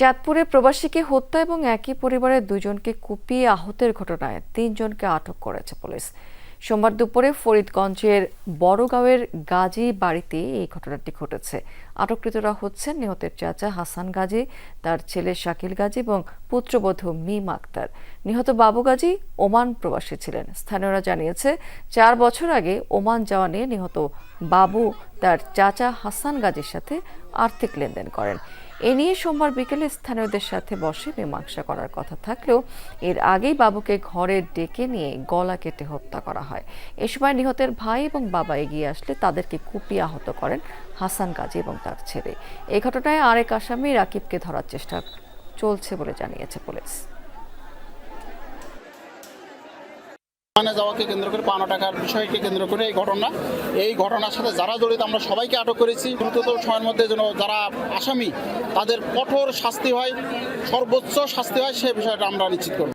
চাঁদপুরে প্রবাসীকে হত্যা এবং একই পরিবারের দুজনকে কুপিয়ে আহতের ঘটনায় তিনজনকে আটক করেছে পুলিশ। সোমবার দুপুরে ফরিদগঞ্জের বড়গাঁওয়ের গাজী বাড়িতে এই ঘটনাটি ঘটেছে। আটককৃতরা হচ্ছেন নিহতের চাচা হাসান গাজী, তার ছেলে শাকিল গাজী এবং পুত্রবধূ মিম আক্তার। নিহত বাবু গাজী ওমান প্রবাসী ছিলেন। স্থানীয়রা জানিয়েছে, চার বছর আগে ওমান যাওয়া নিয়ে নিহত বাবু তার চাচা হাসান গাজীর সাথে আর্থিক লেনদেন করেন। এ নিয়ে সোমবার বিকেলে স্থানীয়দের সাথে বসে মীমাংসা করার কথা থাকলেও এর আগেই বাবুকে ঘরে ডেকে নিয়ে গলা কেটে হত্যা করা হয়। এ সময় নিহতের ভাই এবং বাবা এগিয়ে আসলে তাদেরকে কুপিয়ে আহত করেন হাসান গাজী এবং তার ছেলে। এই ঘটনায় আরেক আসামি রাকিবকে ধরার চেষ্টা চলছে বলে জানিয়েছে পুলিশ। ওখানে যাওয়াকে কেন্দ্র করে পাওনা টাকার বিষয়কে কেন্দ্র করে এই ঘটনা। এই ঘটনার সাথে যারা জড়িত, আমরা সবাইকে আটক করেছি। দ্রুততম সময়ের মধ্যে যেন যারা আসামি, তাদের কঠোর শাস্তি হয়, সর্বোচ্চ শাস্তি হয়, সে বিষয়টা আমরা নিশ্চিত করব।